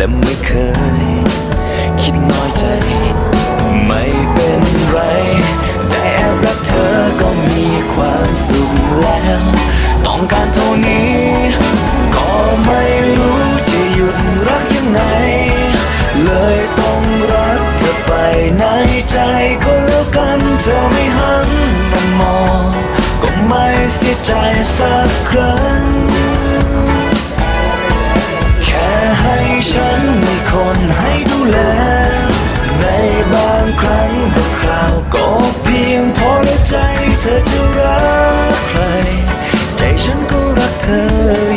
และไม่เคย คิดน้อยใจ ไม่เป็นไร ได้แอบรักเธอก็มีความสุขแล้ว ต้องการเท่านี้ ก็ไม่รู้จะหยุดรักยังไง เลยต้องรักเธอไปในใจก็แล้วกันเธอไม่หันมามองก็ไม่เสียใจสักครั้ง แลในบางครั้งบางคราวก็เพียงพอและใจเธอจะรักใคร ใจฉันก็รักเธอ